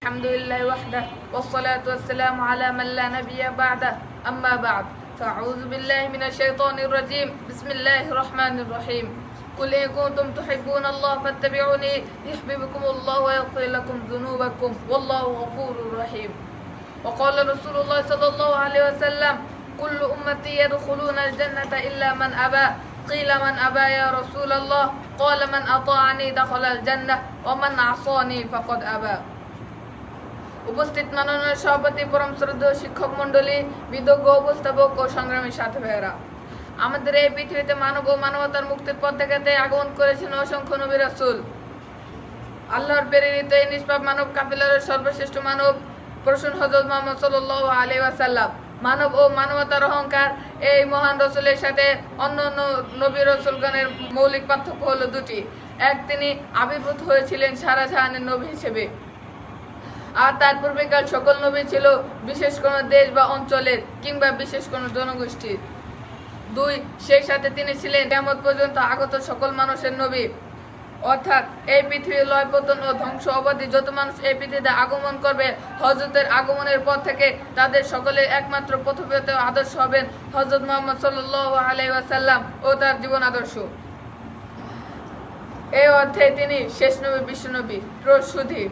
الحمد لله وحده والصلاة والسلام على من لا نبي بعده. أما بعد فأعوذ بالله من الشيطان الرجيم. بسم الله الرحمن الرحيم. قل إن كنتم تحبون الله فاتبعوني يحببكم الله ويغفر لكم ذنوبكم. والله غفور رحيم. وقال رسول الله صلى الله عليه وسلم كل أمتي يدخلون الجنة إلا من أبى قيل من أبى يا رسول الله؟ قال من أطاعني دخل الجنة ومن عصاني فقد أبى উপস্থিত মাননীয় সভাপতি, পরম শ্রদ্ধেয় শিক্ষক মন্ডলী বিদজ্ঞ উপস্থাপক ও সংগ্রামী সাথী ভাইয়েরা। আমাদের এই পৃথিবীতে মানব ও মানবতার মুক্তির পথ দেখাতে আগমন করেছেন অসংখ্য নবী রাসূল। আল্লাহর প্রেরিত এই নিষ্পাপ মানব কাফিলার সর্বশ্রেষ্ঠ মানব প্রসূন হজরত মোহাম্মদ সাল্লাল্লাহু আলাইহি ওয়াসাল্লাম। মানব ও মানবতার অহংকার এই মহান রসুলের সাথে অন্য অন্য নবী রসুলগণের মৌলিক পার্থক্য হলো দুটি। এক, তিনি আবির্ভূত হয়েছিলেন সারা জাহানের নবী হিসেবে। আর তার পূর্বেকার সকল নবী ছিল বিশেষ কোন দেশ বা অঞ্চলের কিংবা বিশেষ কোন জনগোষ্ঠীর। দুই, সেই সাথে তিনি ছিলেন কেমন পর্যন্ত আগত সকল মানুষের নবী। অর্থাৎ এই পৃথিবীর লয় পতন ও ধ্বংস অবধি যত মানুষ এই পৃথিবীতে আগমন করবে হজরতের আগমনের পর থেকে তাদের সকলের একমাত্র পথপেত আদর্শ হবেন হজরত মোহাম্মদ সাল্লাহ আলাইসাল্লাম ও তার জীবন আদর্শ। এই অর্থে তিনি শেষ নবী বিশ্বনবী প্রসুধি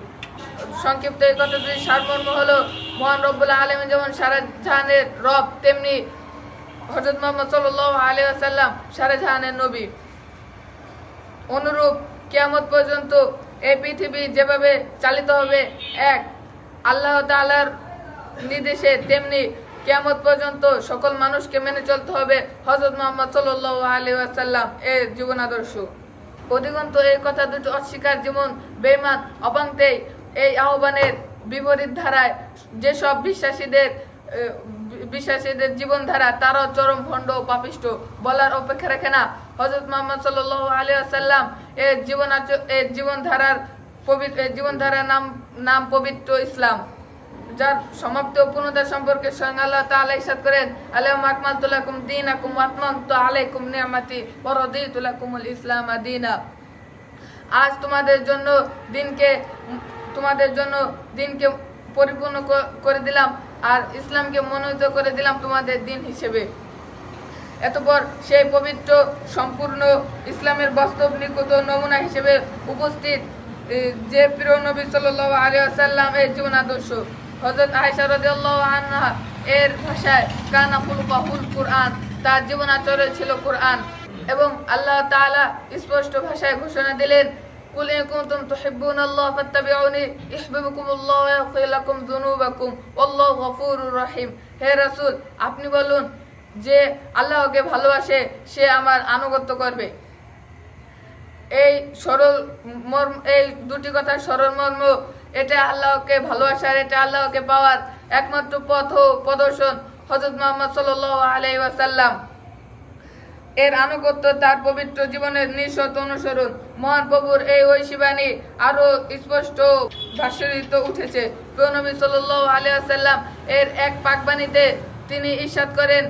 সংক্ষিপ্ত এই কথা যদি সারমর্ম হলো, মহান রব্বুল আলম যেমন সারা জাহানের রব, তেমনি হজরত মোহাম্মদ সাল্লাহ আলী আসাল্লাম সারা জাহানের নবী। অনুরূপ কেয়ামত পর্যন্ত এই পৃথিবী যেভাবে চালিত হবে, এক, আল্লাহ তালার নির্দেশে তেমনি কেয়ামত পর্যন্ত সকল মানুষকে মেনে চলতে হবে হজরত মোহাম্মদ সাল্লাহ আলী আসাল্লাম এর জীবন আদর্শ অধিকন্ত এই কথা দুটো অস্বীকার, যেমন বেমান অপান্তেই এই আহ্বানের বিপরীত ধারায় যেসব বিশ্বাসীদের বিশ্বাসীদের জীবনধারা, তারও চরম ভণ্ড পাপিষ্ট বলার অপেক্ষা রাখে না। হজরত মোহাম্মদ সাল আলী আসাল্লাম এর জীবন এর জীবনধারার পবিত্র জীবনধারার নাম নাম পবিত্র ইসলাম, যার সমাপ্তি পূর্ণতা সম্পর্কে স্বয়ং আল্লাহ তাআলা ইরশাদ করেন, আলাইহিম আকমালতু লাকুম দীনাকুম ওয়া আতমামতু আলাইকুম নি'মাতি ওয়া রাদিতু লাকুমুল ইসলাম দীনা। আজ তোমাদের জন্য দিনকে তোমাদের জন্য দিনকে পরিপূর্ণ করে দিলাম আর ইসলামকে মনোনীত করে দিলাম তোমাদের দিন হিসেবে। এতপর সেই পবিত্র, সম্পূর্ণ ইসলামের বাস্তব নিকট নমুনা হিসেবে উপস্থিত যে প্রিয় নবী সাল্লাল্লাহু আলাইহি ওয়াসাল্লাম এর জীবন আদর্শ আয়েশা রাদিয়াল্লাহু আনহা এর ভাষায়, কানা খুলকাহুল কুরআন তার জীবন আচরণ ছিল কুরআন। এবং আল্লাহ তাআলা স্পষ্ট ভাষায় ঘোষণা দিলেন কুল ইন কুনতুম তুহিব্বুনাল্লাহ ফাত্তাবিউনি ইউহিব্বুকুমুল্লাহ ওয়া ইয়াগফির লাকুম যুনুবাকুম ওয়াল্লাহু গফুরুর রহিম হে রাসূল, আপনি বলুন যে আল্লাহকে ভালোবাসে, সে আমার আনুগত্য করবে। এই সরল মর্ম, এই দুটি কথা সরল মর্ম, এটা আল্লাহকে ভালোবাসার, এটা আল্লাহকে পাওয়ার একমাত্র পথ প্রদর্শন হজরত মোহাম্মদ সাল আলাই ওয়াসাল্লাম। এর আনুগত্য তার পবিত্র জীবনের নিঃশত অনুসরণ। মহান প্রভুর এই ঐশীবাণী আরও স্পষ্ট ভাস্বরিত উঠেছে। প্রনবী সাল্লাল্লাহু আলাইহি ওয়াসাল্লাম এর এক পাকবাণীতে তিনি ইরশাদ করেন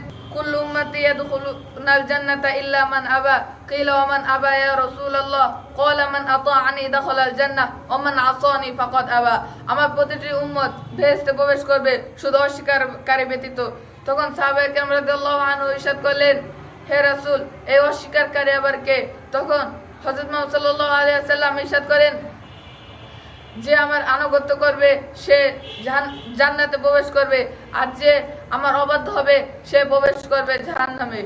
আমার প্রতিটি উম্মত বেহেশতে প্রবেশ করবে, শুধু অস্বীকারী ব্যতীত। তখন সাহাবায়ে কেরাম রাদিয়াল্লাহু করলেন হে রাসুল, এই অস্বীকারী আবার কে? তখন হজরত মোহাম্মদ ইসাদ করেন যে আমার আনুগত্য করবে, সে জান্নাতে প্রবেশ করবে, আর যে আমার অবাধ্য হবে, সে প্রবেশ করবে জাহান্নামে।